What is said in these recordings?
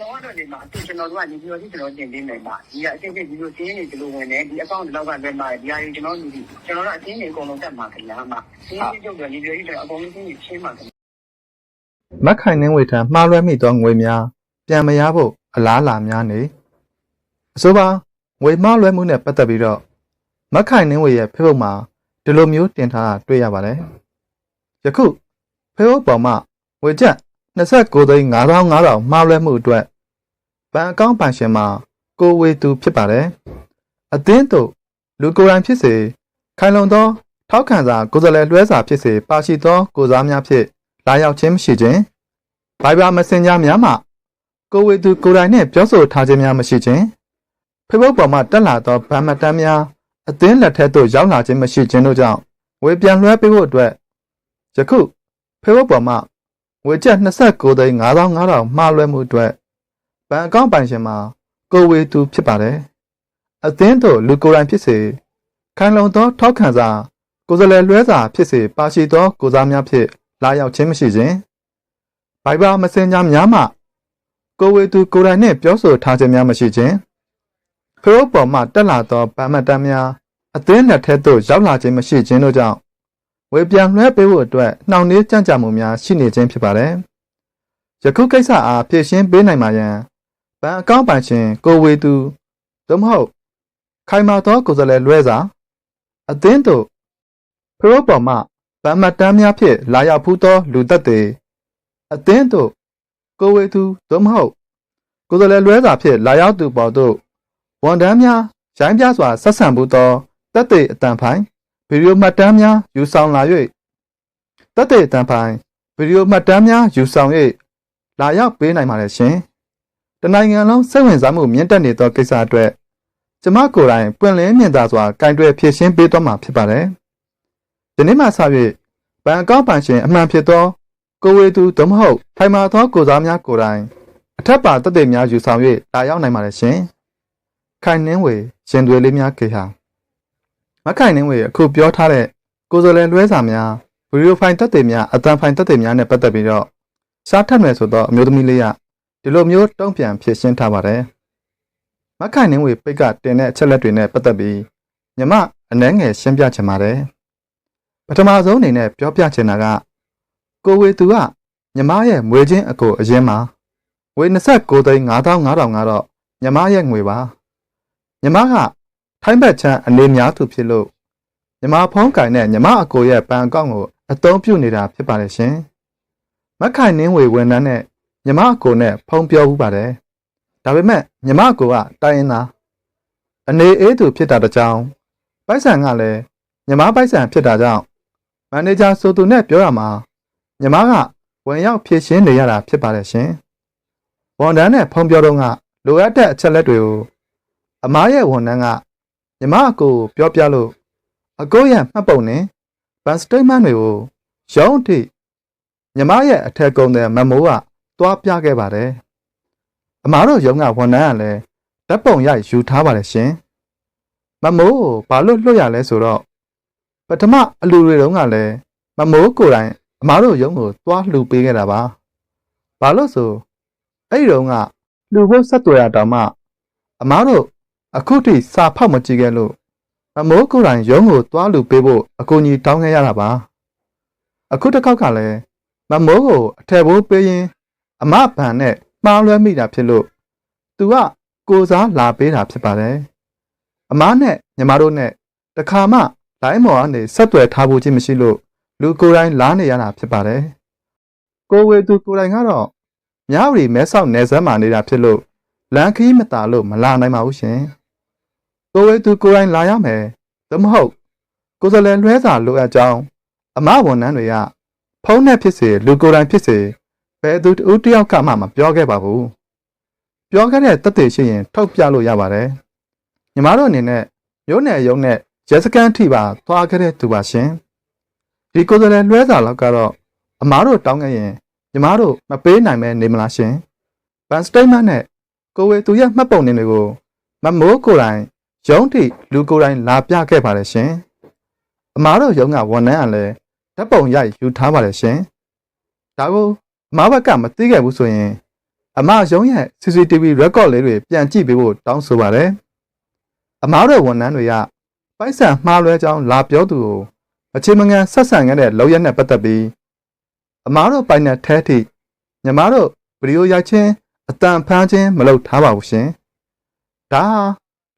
တော်ကတော့ဒီမှာအခုကျွန်တော်တို့ကနေပြီးတော့ကျွန်တော်တင်ပေးမယ်ပါဒီကအချင်းချင်းဒီလိုစင်းနေဒီလိုဝင်နေဒီအကောင့်ဒီလောက်ကလည်းမှာဒီဟာကြီးကျွန်တော်တို့ကျွန်တော်တို့အချင်းချင်းအကုန်လုံးတက်မှာခင်ဗျာမှာစင်းကြီးကျုပ်တယ်ဒီလိုကြီးတယ်အကုန်လုံးစင်းကြီးချင်းမှာခင်ဗျာမက်ခိုင်နှင်းဝေထံမှားလွဲမိသောငွေများပြန်မရဖို့အလားအလာများနေအဆိုပါငွေမှားလွဲမှုနဲ့ပတ်သက်ပြီးတော့မက်ခိုင်နှင်းဝေရဲ့ Facebook မှာဒီလိုမျိုးတင်ထားတာတွေ့ရပါတယ်ယခု Facebook ပေါ်မှာငွေကျပ်29သိန်း5500မှားလွဲမှုအတွက် ဘဏ်အကောင့်ပိုင်ရှင်မှာကိုဝေသူဖြစ်ပါတယ်အသင်းတို့လူကိုယ်တိုင်ဖြစ်စေခိုင်လုံသော ထောက်ခံစာကိုယ်စားလှယ်လွှဲစာဖြစ်စေပါရှိသော ကိုစားများဖြင့်လာရောက်ခြင်းမရှိခြင်း Viber Messenger များမှကိုယ်ဝေသူကိုယ်တိုင်နှင့်ပြောဆိုထားခြင်းများမရှိခြင်း Facebook ပေါ်မှတက်လာသောဗန်မတန်းများအသင်းလက်ထက်သို့ရောက်လာခြင်းမရှိခြင်းတို့ကြောင့်ဝေပြန်လွှဲပေးဖို့အတွက်ယခု Facebook ပေါ်မှငွေကျပ်29သိန်း5500မှားလွှဲမှုအတွက် ဘဏ်အကောင့်ပိုင်ရှင်မှာကိုယ်ဝေသူဖြစ်ပါတယ်အသင်းတို့လူကိုယ်တိုင်ဖြစ်စေခိုင်လုံသောထောက်ခံစာကိုယ်စားလှယ်လွှဲစာဖြစ်စေပါရှိသောကိုယ်စားများဖြင့်လာရောက်ခြင်းမရှိခြင်း Viber Messenger များမှကိုယ်ဝေသူကိုယ်တိုင်နှင့်ပြောဆိုထားခြင်းများမရှိခြင်း Facebook ပေါ်မှတက်လာသောဗန်မတ်တမ်းများအသင်းလက်ထဲသို့ရောက်လာခြင်းမရှိခြင်းတို့ကြောင့်ဝေပြန်လွှဲပေးဖို့အတွက်နှောင့်နှေးကြန့်ကြာမှုများရှိနေခြင်းဖြစ်ပါတယ်။ယခုကိစ္စအားဖြည့်ရှင်းပေးနိုင်မှာရန် ဗန်အကောင့်ပိုင်ရှင်ကိုယ်ဝေသူသို့မဟုတ် ခိုင်မာသောကိုယ်စားလှယ်လွှဲစာအသင်းသို့ Facebook ပေါ်မှဗန်မတ်တမ်းများဖြင့်လာရောက်ဖူးသော လူသက်တွေအသင်းတို့ကိုယ်ဝေသူသို့မဟုတ်ကိုယ်စားလှယ်လွဲစာဖြင့်လာရောက်သူပေါ်သို့ဝန်တန်းများရိုင်းပြစွာဆက်ဆံမှုသောတက်တဲ့အတန်ဖိုင်ဗီဒီယိုမှတ်တမ်းများယူဆောင်လာ၍တက်တဲ့အတန်ဖိုင်ဗီဒီယိုမှတ်တမ်းများယူဆောင်၍လာရောက်ပေးနိုင်ပါလေရှင် တနိုင်ငံလုံးစိတ်ဝင်စားမှုမြင့်တက်နေသောကိစ္စအတွက်ကျမကိုယ်တိုင်ပွင့်လင်းမြင်သာစွာကင်တွယ်ဖြည့်ရှင်းပေးသွားမှာဖြစ်ပါတယ်ဒီနေ့မှစ၍ဘဏ်အကောင့်ပိုင်ရှင်အမှန်ဖြစ်သောကိုယ်ဝေသူသို့မဟုတ်ထိုင်မာသောကိုယ်စားများကိုယ်တိုင်အထက်ပါတက်တဲ့များယူဆောင်၍လာရောက်နိုင်ပါလေရှင်။ခိုင်နှင်းဝေရင်သွေးလေးများခေဟာမခိုင်နှင်းဝေအခုပြောထားတဲ့ကိုယ်စားလှယ်လွှဲစာများဗီဒီယိုဖိုင်တက်တဲ့များအတန်ဖိုင်တက်တဲ့များနဲ့ပတ်သက်ပြီးတော့စားထက်မယ်ဆိုတော့အမျိုးသမီးလေးက ဒီလိုမျိုးတုံ့ပြန်ဖြည့်ရှင်းထားပါတယ်။မခိုင်နှင်းဝေပိတ်ကတင်တဲ့အချက်လက်တွေနဲ့ပတ်သက်ပြီးညီမအနှဲငယ်ရှင်းပြချင်ပါတယ်။ပထမဆုံးအနေနဲ့ပြောပြချင်တာကကိုဝေသူကညီမရဲ့မွေချင်းအကိုအရင်မှာဝေ29သိန်း5500ကတော့ညီမရဲ့ငွေပါညီမကထိုင်းဘက်ချမ်းအနေများသူဖြစ်လို့ညီမဖုံးကင်နဲ့ညီမအကိုရဲ့ဘဏ်အကောင့်ကိုအသုံးပြုနေတာဖြစ်ပါတယ်ရှင်မခိုင်နှင်းဝေဝန်ထမ်းနဲ့ ညီမအကိုနဲ့ဖုံးပြောဘူးပါတယ်ဒါပေမဲ့ညီမအကိုကတိုင်းရင်းသားအနေအေးသူဖြစ်တာတကြောင်ပိုက်ဆံကလည်းညီမပိုက်ဆံဖြစ်တာကြောင့်မန်နေဂျာဆိုသူနဲ့ပြောရမှာညီမကဝင်ရောက်ဖြည့်ရှင်းနေရတာဖြစ်ပါတယ်ရှင်။ဝန်ထမ်းနဲ့ဖုံပြောတော့ကလိုအပ်တဲ့အချက်လက်တွေကိုအမားရဲ့ဝန်ထမ်းကညီမအကိုကိုပြောပြလို့အကိုရဲ့မှတ်ပုံနဲ့ဘန်စတိတ်မန့်တွေကိုရုံးအထိညီမရဲ့အထက်ကုန်းတဲ့မမိုးက တွားပြခဲ့ပါတယ်။အမားတို့ရုံးကဝန်ထမ်းကလည်းဓာတ်ပုံရိုက်ယူထားပါတယ်ရှင်။မမိုးကိုဘာလို့လွတ်ရလဲဆိုတော့ပထမအလူတွေတုန်းကလည်းမမိုးကိုယ်တိုင်အမားတို့ရုံးကိုသွားလှူပေးခဲ့တာပါ။ဘာလို့ဆိုအဲ့ဒီတုန်းကလှူဖို့ဆက်သွယ်ရတောင်မှအမားတို့အခုထိစာဖောက်မကြည့်ခဲ့လို့မမိုးကိုယ်တိုင်ရုံးကိုသွားလှူပေးဖို့အကူအညီတောင်းခဲ့ရတာပါ။အခုတစ်ခေါက်ကလည်းမမိုးကိုအထက်ဘိုးပေးရင် အမဗန်နဲ့မှားလွဲမိတာဖြစ်လို့သူကကိုစားလာပေးတာဖြစ်ပါတယ်။အမားနဲ့ညီမတို့နဲ့တခါမှလိုင်းမော်ကနေဆက်သွယ်ထားဖို့ချင်းမရှိလို့လူကိုယ်တိုင်လားနေရတာဖြစ်ပါတယ်။ကိုဝေသူကိုယ်တိုင်ကတော့မြဝတီမဲဆောက်နယ်စပ်မှာနေတာဖြစ်လို့လမ်းခီးမတာလို့မလာနိုင်ပါဘူးရှင်။ကိုဝေသူကိုယ်တိုင်လာရမယ်။သို့မဟုတ်ကိုယ်စလဲလွှဲစာလိုအပ်ကြောင်းအမဝန်ထမ်းတွေကဖုန်းနဲ့ဖြစ်စေလူကိုယ်တိုင်ဖြစ်စေ ဘယ်သူတူတယောက်ကမှမပြောခဲ့ပါဘူး။ပြောခဲ့တဲ့တက်တွေရှိရင်ထုတ်ပြလို့ရပါတယ်။ညီမတို့အနေနဲ့မျိုးနယ်ရုံနဲ့ရဲစခန်းထိပါသွားခဲ့တဲ့သူပါရှင်ဒီကိုယ်စားလှယ်လွှဲစာလောက်ကတော့အမားတို့တောင်းခဲ့ရင်ညီမတို့မပေးနိုင်မဲနေမလားရှင်ဘန်စတိတ်မန့်နဲ့ကိုဝေသူရဲ့မှတ်ပုံတင်တွေကိုမမိုးကိုယ်တိုင်ရုံးထိလူကိုယ်တိုင်လာပြခဲ့ပါတယ်ရှင်အမားတို့ရုံးကဝန်ထမ်းကလည်းဓာတ်ပုံရိုက်ယူထားပါတယ်ရှင်ဒါကို အမားဘက်ကမသိခဲ့ဘူးဆိုရင်အမရုံးရဲ့ CCTV record လေးတွေပြန်ကြည့်ပေးဖို့တောင်းဆိုပါတယ်အမားတို့ဝန်ထမ်းတွေကပိုက်ဆံမှားလွဲကြောင်းလာပြောသူကိုအချိန်မငန်ဆက်ဆံခဲ့တဲ့လောက်ရက်နဲ့ပတ်သက်ပြီးအမားတို့ပိုင်တဲ့ထဲထိညီမတို့ဗီဒီယိုရိုက်ချင်းအတန်ဖမ်းခြင်းမလုပ်ထားပါဘူးရှင်ဒါဟာ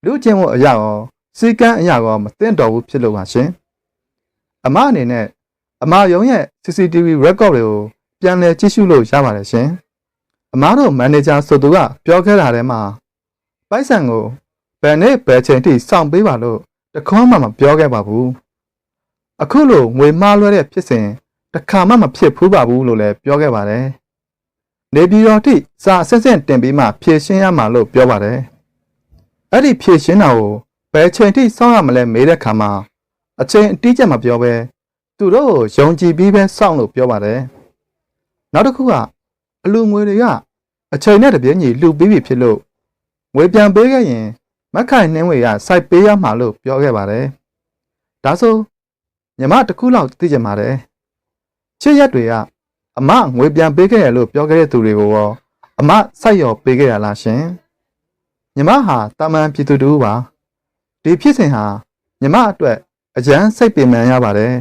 လူချင်းဝအရာရောစီကန်းအရာရောမသိတော့ဘူးဖြစ်လို့ပါရှင်အမအနေနဲ့အမယုံရဲ့ CCTV record တွေကို ပြန်လည်ကြည့်ရှုလို့ရပါတယ်ရှင်အမားတို့မန်နေဂျာဆိုသူကပြောခဲ့တာထဲမှာပိုက်ဆံကိုဘယ်နဲ့ဘယ်ချိန်ထိစောင့်ပေးပါလို့တခေါမှမပြောခဲ့ပါဘူးအခုလိုငွေမှားလွှဲတဲ့ဖြစ်စဉ်တစ်ခါမှမဖြစ်ဘူးပါဘူးလို့လည်းပြောခဲ့ပါတယ်နေပြည်တော်ထိစာအဆက်ဆက်တင်ပြီးမှဖြည့်ရှင်းရမှာလို့ပြောပါတယ်အဲ့ဒီဖြည့်ရှင်းတာကိုဘယ်ချိန်ထိစောင့်ရမလဲမေးတဲ့ခါမှာအချိန်အတိအကျမပြောဘဲသူတို့ကိုယုံကြည်ပြီးပဲစောင့်လို့ပြောပါတယ် နောက်တစ်ခုကအလူငွေတွေကအချိန်နဲ့တပြည့်ညီလှူပြီးပြီဖြစ်လို့ငွေပြန်ပေးခဲ့ရင်မက်ခိုင်နှင်းဝေကစိုက်ပေးရမှာလို့ပြောခဲ့ပါတယ်ဒါဆိုညီမတစ်ခုလောက်သိကြပါတယ်ချစ်ရက်တွေကအမငွေပြန်ပေးခဲ့ရလို့ပြောခဲ့တဲ့သူတွေကိုရောအမစိုက်ရော်ပေးခဲ့ရလားရှင်ညီမဟာတာမန်ပြည်သူတူပါဒီဖြစ်စဉ်ဟာညီမအတွက်အကျန်းစိတ်ပင်ပန်းရပါတယ်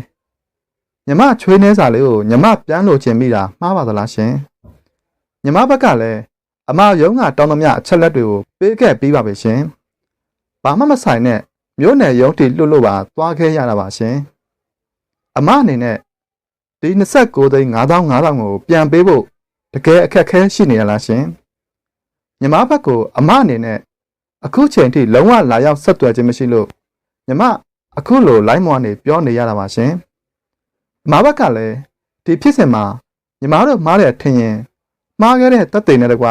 ညီမချွေးနှဲစာလေးကိုညီမပြန်လို့ခြင်းမိတာမှားပါသလားရှင်ညီမဘက်ကလည်းအမယုံကတောင်းသမျှအချက်လက်တွေကိုပေးခဲ့ပြီးပါပဲရှင်ဘာမှမဆိုင်နဲ့မျိုးနယ်ရုံးတီလွတ်လို့ပါသွားခဲ့ရတာပါရှင်အမအနေနဲ့ဒီ29သိန်း9500ကိုပြန်ပေးဖို့တကယ်အခက်ခဲရှိနေရလားရှင်ညီမဘက်ကိုအမအနေနဲ့အခုချိန်ထိလုံးဝလာရောက်ဆက်သွယ်ခြင်းမရှိလို့ညီမအခုလို line မွားနေပြောနေရတာပါရှင်အ မဘက်ကလည်းဒီဖြစ်စဉ်မှာညီမတို့မားတဲ့ထင်ရင်မှားခဲ့တဲ့တပ်သိနဲ့တကွ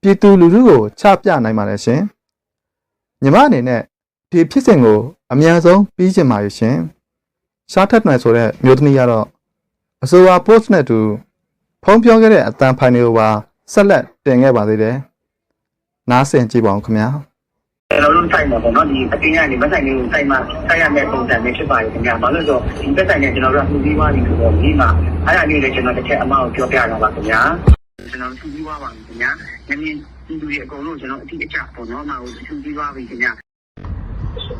ပြည်သူလူထုကိုချပြနိုင်ပါလေရှင်ညီမအနေနဲ့ဒီဖြစ်စဉ်ကိုအမြန်ဆုံးပြီးချင်ပါရဲ့ရှင်ရှားထက်နယ်ဆိုတဲ့မျိုးသမီးကတော့အဆိုပါ post နဲ့တူဖုံးပြောခဲ့တဲ့အတန်ဖိုင်တွေကိုပါဆက်လက်တင်ခဲ့ပါသေးတယ်နားဆင်ကြည့်ပါဦးခင်ဗျာ ကျွန်တော်တို့စိုက်မှာပေါ့နော်ဒီအတင်းကနေမဆိုင်လေးကိုစိုက်မှစိုက်ရမယ့်ပုံစံမျိုးဖြစ်ပါတယ်ခင်ဗျာဘာလို့လဲဆိုတော့ဒီသက်ဆိုင်နဲ့ကျွန်တော်တို့ကမှုပြီးသွားပြီဆိုတော့ဒီမှာအဲ့ဒါလေးလည်းကျွန်တော်တစ်ချက်အမကိုပြောပြတာပါခင်ဗျာကျွန်တော်သူပြီးသွားပါပြီခင်ဗျာနည်းနည်းဒီလူတွေအကုန်လုံးကျွန်တော်အတိအကျပေါ့နော်အမကိုသူပြီးသွားပြီခင်ဗျာ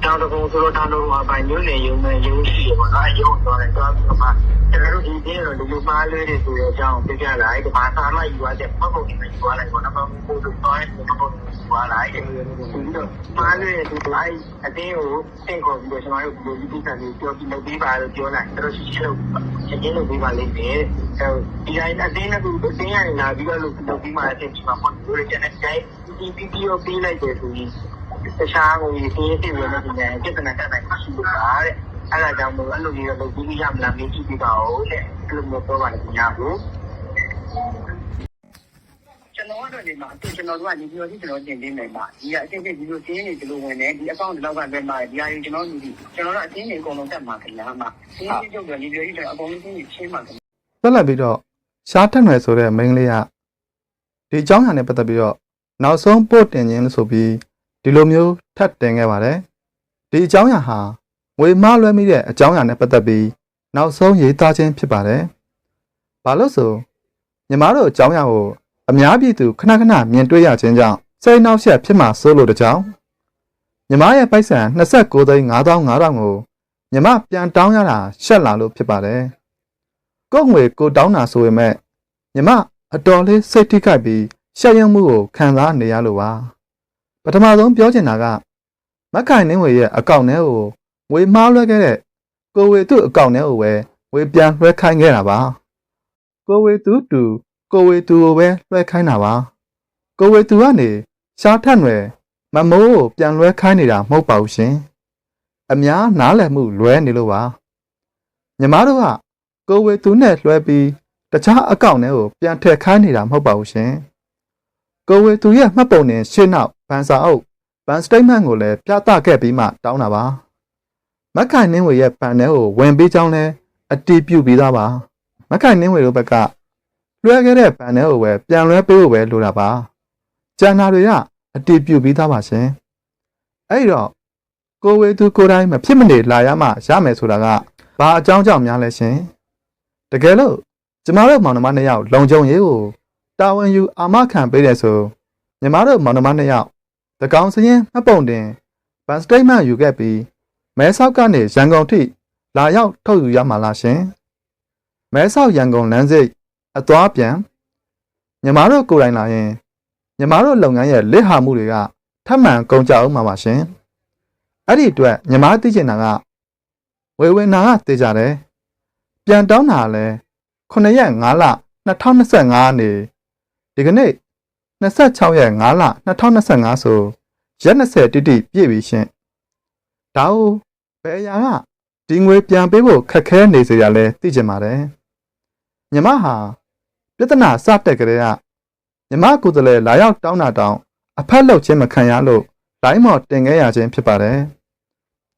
တောင်းတကုံဆိုတော့တောင်းတော့အပိုင်းမျိုးနဲ့ရုံနဲ့ရုံရှိတယ်ပေါ့နော်အယုံတော့တယ်တော့ဒီမှာကျွန်တော်တို့ဒီတင်းတော့ဒီလိုပါလေးတွေဆိုတော့အကြောင်းပြပြလာတယ်ဒီမှာသာမယူရတဲ့ပုံပုံတွေယူရလိုက်ပေါ့နော်ပုံပုံတွေတော့ပုံပုံတွေယူရလိုက်ပြီးတော့ပါလေးတွေဒီလိုက်အတင်းကိုသင်ခေါ်ပြီးတော့ကျွန်တော်တို့ဒီဒီကနေ့ပြောပြီးလုပ်ပေးပါလို့ပြောလိုက်တော်ရှိရှိလို့ရှင်းလို့ပေးပါလိမ့်မယ်အဲဒီတိုင်းအတင်းကသူအတင်းရလာပြီးတော့လုပ်ပြီးမှအတင်းဒီမှာပုံတွေကျန်တဲ့တိုင်းဒီဗီဒီယိုပေးလိုက်တယ်ဆိုရင် တခြားကိုရေးရေးပြီးတော့ဒီနေ့ပြဿနာတက်နိုင်ရှိလို့ပါတဲ့အဲ့ဒါကြောင့်မို့အဲ့လိုမျိုးလုပ်ပြီးရမလားမေးကြည့်ပြပါဦးတဲ့အဲ့လိုမျိုးပြောပါလိမ့်မယ်ကိုကျွန်တော်တို့ဒီမှာအခုကျွန်တော်တို့ကဒီဗီဒီယိုကြီးကျွန်တော်တင်ပေးမယ်ပါဒီကအချင်းချင်းဗီဒီယိုတင်းနေဒီလိုဝင်နေဒီအကောင့်ဒီလောက်ကလွှဲမှာဒီအရင်ကျွန်တော်တို့ကျွန်တော်တို့အချင်းတွေအကုန်လုံးတက်မှာခင်ဗျာမှာဒီချင်းချုပ်တယ်ဒီဗီဒီယိုကြီးကျွန်တော်အကုန်လုံးချင်းချင်းချင်းမှာခင်ဗျာဆက်လက်ပြီးတော့ရှားထက်နယ်ဆိုတဲ့မိန်းကလေးကဒီအကြောင်းအရာနဲ့ပတ်သက်ပြီးတော့နောက်ဆုံးပို့တင်ခြင်းလို့ဆိုပြီး ဒီလိုမျိုးထပ်တင်ခဲ့ပါတယ်ဒီအကြောင်းအရာဟာငွေမှားလွှဲမိတဲ့အကြောင်းအရာနဲ့ပတ်သက်ပြီးနောက်ဆုံးရေးသားခြင်းဖြစ်ပါတယ်ဘာလို့ဆိုညီမတို့အကြောင်းအရာကိုအများပြည်သူခဏခဏမြင်တွေ့ရခြင်းကြောင့်စိတ်နှောက်ယှက်ဖြစ်မှာစိုးလို့တကြောင်ညီမရဲ့ပိုက်ဆံ29သိန်း5500ကိုညီမပြန်တောင်းရတာရှက်လာလို့ဖြစ်ပါတယ်ကို့ငွေကိုတောင်းတာဆိုပေမဲ့ညီမအတော်လေးစိတ်ထိခိုက်ပြီးရှက်ရုံမှုကိုခံစားနေရလို့ပါ ပထမဆုံးပြောချင်တာကမက်ခိုင်နှင်းဝေရဲ့အကောင့်ထဲကိုငွေမှားလွှဲခဲ့တဲ့ကိုဝေသူ့အကောင့်ထဲကိုပဲငွေပြန်လွှဲခိုင်းခဲ့တာပါကိုဝေသူတူကိုဝေသူကိုပဲလွှဲခိုင်းတာပါကိုဝေသူကနေရှားထက်ွယ်မမိုးကိုပြန်လွှဲခိုင်းနေတာမဟုတ်ပါဘူးရှင်အများနားလည်မှုလွဲနေလို့ပါညီမတို့ကကိုဝေသူနဲ့လွှဲပြီးတခြားအကောင့်ထဲကိုပြန်ထည့်ခိုင်းနေတာမဟုတ်ပါဘူးရှင်ကိုဝေသူရဲ့မှတ်ပုံတင်ရှင်းနောက် ဗန်စာအုပ်ဗန်စတိတ်မန့်ကိုလည်းပြသခဲ့ပြီးမှတောင်းတာပါမက်ခိုင်နှင်းဝေရဲ့ဗန်ထဲကိုဝင်ပေးကြောင်းလဲအတီးပြုတ်ပြီးသားပါမက်ခိုင်နှင်းဝေတို့ဘက်ကလွှဲခဲ့တဲ့ဗန်ထဲကိုပဲပြန်လွှဲပေးဖို့ပဲလိုတာပါကျန်တာတွေကအတီးပြုတ်ပြီးသားပါရှင်အဲ့တော့ကိုဝေသူကိုယ်တိုင်မဖြစ်မနေလာရမှရမယ်ဆိုတာကဘာအကြောင်းကြောင့်များလဲရှင်တကယ်လို့ကျမတို့မောင်နှမနှစ်ယောက်လုံခြုံရေးကိုတတာဝန်ယူအာမခံပေးတယ်ဆိုညီမတို့မောင်နှမနှစ်ယောက်တကော င်စရင်မှတ်ပုံတင်ဗန်စတိတ်မှယူခဲ့ပြီးမဲဆောက်ကနေရန်ကုန်ထိလာရောက်ထုတ်ယူရမှာလားရှင်မဲဆောက်ရန်ကုန်လမ်းစိတ်အသွားပြန်ညီမတို့ကိုယ်တိုင်လာရင်ညီမတို့လုပ်ငန်းရဲ့လစ်ဟာမှုတွေကထပ်မံကုန်ကြအောင်ပါပါရှင်အဲ့ဒီအတွက်ညီမသိချင်တာကဝေဝင်နာကသိကြတယ်ပြန်တောင်းတာလဲ9ရက်5လ2025ကနေဒီကနေ့ 26ရက်5လ2025ဆိုရက်20တိတိပြည့်ပြီရှင်ဒါဟုဘယ်အရာကဒီငွေပြန်ပေးဖို့ခက်ခဲနေစေရလဲသိချင်ပါတယ်ညီမဟာပြဿနာစတက်ကြတဲ့ကညီမကိုယ်တည်းလာရောက်တောင်းတာတောင်းအဖက်လောက်ချင်းမခံရလို့လိုင်းမော်တင်ခဲ့ရခြင်းဖြစ်ပါတယ်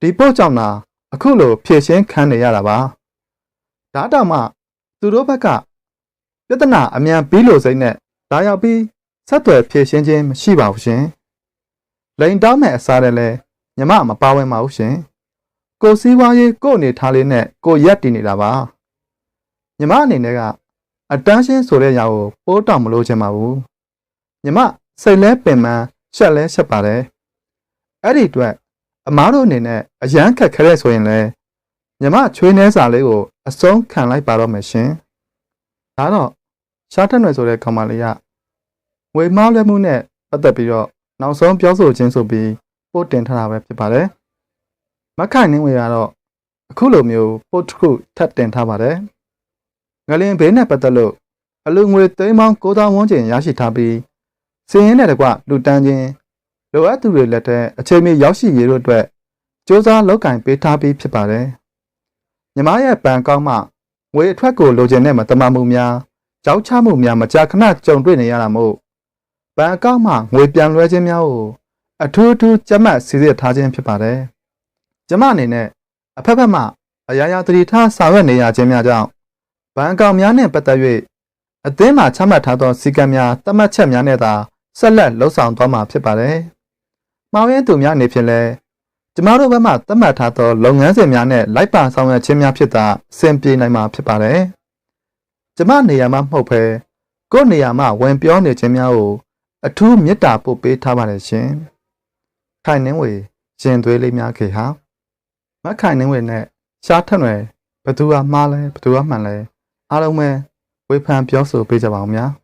ဒီပို့ကြောင့်သာအခုလိုဖြည့်ရှင်းခံနေရတာပါဒါတောင်မှသူတို့ဘက်ကပြဿနာအမြန်ပြီးလို့စိမ့်နဲ့ဒါရောက်ပြီး ဆက်သွယ်ဖြည့်ရှင်းခြင်းမရှိပါဘူးရှင်လိန်တောင်းမဲ့အစားတည်းလဲညီမမပါဝင်ပါဘူးရှင်ကိုစည်းဝါးရေးကို့အနေထားလေးနဲ့ကိုရက်တည်နေတာပါညီမအနေနဲ့ကအတန်းရှင်းဆိုတဲ့ຢာကိုပိုးတောင်မလို့ချင်ပါဘူးညီမစိတ်လဲပင်ပန်းရှက်လဲရှက်ပါတယ်အဲ့ဒီအတွက်အမားတို့အနေနဲ့အရန်ခက်ခဲတဲ့ဆိုရင်လဲညီမချွေးနှဲစာလေးကိုအစုံခံလိုက်ပါတော့မယ်ရှင်ဒါတော့ရှားထက်နယ်ဆိုတဲ့ကောင်မလေးက ဝေမားလွဲမှုနဲ့ပတ်သက်ပြီးတော့နောက်ဆုံးပြောဆိုခြင်းဆိုပြီးပို့တင်ထားတာပဲဖြစ်ပါတယ်မခိုင်နှင်းဝေကတော့အခုလိုမျိုးပို့တစ်ခုထပ်တင်ထားပါတယ်ငလင်ဘေးနဲ့ပတ်သက်လို့အလူငွေသိန်းပေါင်း9000ဝန်းကျင်ရရှိထားပြီးစည်ရင်းနဲ့တကွလူတန်းချင်းလိုအပ်သူတွေလက်ထက်အချိန်မီရောက်ရှိရေးတို့အတွက်စ조사လောက်ကင်ပေးထားပြီးဖြစ်ပါတယ်ညီမရဲ့ပန်ကောင်းမှငွေအထွက်ကိုလိုချင်တဲ့မတမမှုများကြောက်ချမှုများမကြာခဏကြုံတွေ့နေရတာမို့ ဘဏ်အကောင့်မှငွေပြန်လွှဲခြင်းများကိုအထူးအထူးကြက်မှတ်စီစစ်ထားခြင်းဖြစ်ပါတယ်။ကျမအနေနဲ့အဖက်ဖက်မှအရာရာတတိထားဆောင်ရွက်နေရခြင်းများကြောင့်ဘဏ်အကောင့်များနှင့်ပတ်သက်၍အသင်းမှချမှတ်ထားသောစည်းကမ်းများသတ်မှတ်ချက်များနဲ့သာဆက်လက်လှုပ်ဆောင်သွားမှာဖြစ်ပါတယ်။မှားယွင်းသူများအနေဖြင့်လည်းကျမတို့ဘက်မှသတ်မှတ်ထားသောလုပ်ငန်းစဉ်များနဲ့လိုက်ပါဆောင်ရွက်ခြင်းများဖြစ်သာအဆင်ပြေနိုင်မှာဖြစ်ပါတယ်။ကျမနေရာမှာမဟုတ်ဘဲကိုယ့်နေရာမှာဝင်ပြောနေခြင်းများကို အထူးမေတ္တာပို့ပေးထားပါတယ်ရှင်။ခိုင်နှင်းဝေရင်သွေးလေးများခေဟာမခိုင်နှင်းဝေနဲ့ရှားထက်ွယ်ဘသူကမှားလဲဘသူကမှန်လဲအားလုံးပဲဝေဖန်ပြောဆိုပေးကြပါဦးများ။